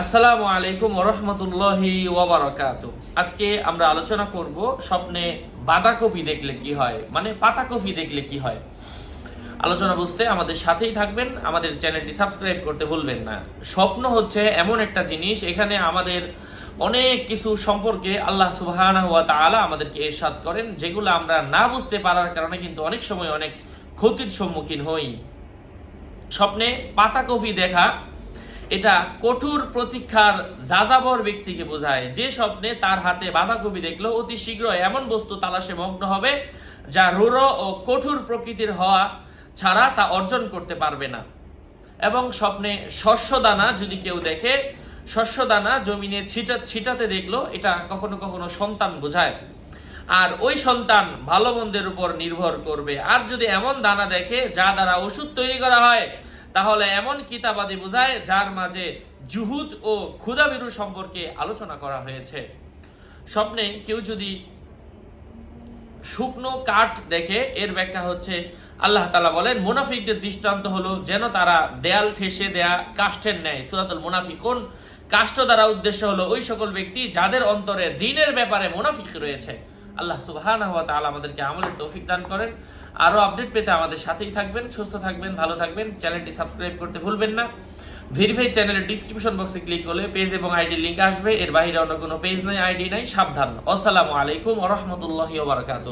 আসসালামু আলাইকুম ওরহমতুল্লাহি ওয়াবারাকাতু আজকে আমরা আলোচনা করব স্বপ্নে বাঁধাকপি দেখলে কি হয় মানে পাতাকপি দেখলে কি হয়। আলোচনা বুঝতে আমাদের সাথেই থাকবেন, আমাদের চ্যানেলটি সাবস্ক্রাইব করতে ভুলবেন না। স্বপ্ন হচ্ছে এমন একটা জিনিস, এখানে আমাদের অনেক কিছু সম্পর্কে আল্লাহ সুবহানাহু ওয়া তাআলা আমাদেরকে এরশাদ করেন, যেগুলো আমরা না বুঝতে পারার কারণে কিন্তু অনেক সময় অনেক ক্ষতির সম্মুখীন হই। স্বপ্নে পাতাকপি দেখা এটা কঠোর প্রতীক্ষার যাযাবর ব্যক্তিকে বোঝায়। যে স্বপ্নে তার হাতে বাঁধাকপি দেখল, অতি শীঘ্রই এমন বস্তু তালাশে মগ্ন হবে, যা রূঢ় ও কঠোর প্রকৃতির হওয়া ছাড়া তা অর্জন করতে পারবে না। এবং স্বপ্নে শস্য দানা যদি কেউ দেখে শস্য দানা জমিনে ছিটা, ছিটাতে দেখল, এটা কখনো কখনো সন্তান বোঝায়। আর ওই সন্তান ভালো মন্দের উপর নির্ভর করবে। আর যদি এমন দানা দেখে, যা দ্বারা ওষুধ তৈরি করা হয় তাহলে এমন কিতাবাদি বোঝায় যার মাঝে জুহুদ ও ক্ষুদাবিরু সম্পর্কে আলোচনা করা হয়েছে। স্বপ্নে কেউ যদি শুকনো কাঠ দেখে, এর ব্যাখ্যা হচ্ছে, আল্লাহ তালা বলেন, মুনাফিকদের দৃষ্টান্ত হলো যেন তারা দেয়াল ঠেসে দেয়া কাষ্ঠের ন্যায়, সুরাতুল মুনাফিকুন। কাষ্ঠ দ্বারা উদ্দেশ্য হলো ওই সকল ব্যক্তি যাদের অন্তরে দিনের ব্যাপারে মুনাফিক রয়েছে। আল্লাহ সুবাহান হওয়া তাহলে আমাদেরকে আমলের তৌফিক দান করেন। আরও আপডেট পেতে আমাদের সাথেই থাকবেন, সুস্থ থাকবেন, ভালো থাকবেন। চ্যানেলটি সাবস্ক্রাইব করতে ভুলবেন না। ভেরিফাই চ্যানেলের ডিসক্রিপশন বক্সে ক্লিক করলে পেজ এবং আইডি লিঙ্ক আসবে। এর বাইরে অন্য কোনো পেজ নাই আইডি নাই, সাবধান। আসসালামু আলাইকুম রহমতুল্লাহ বারকাত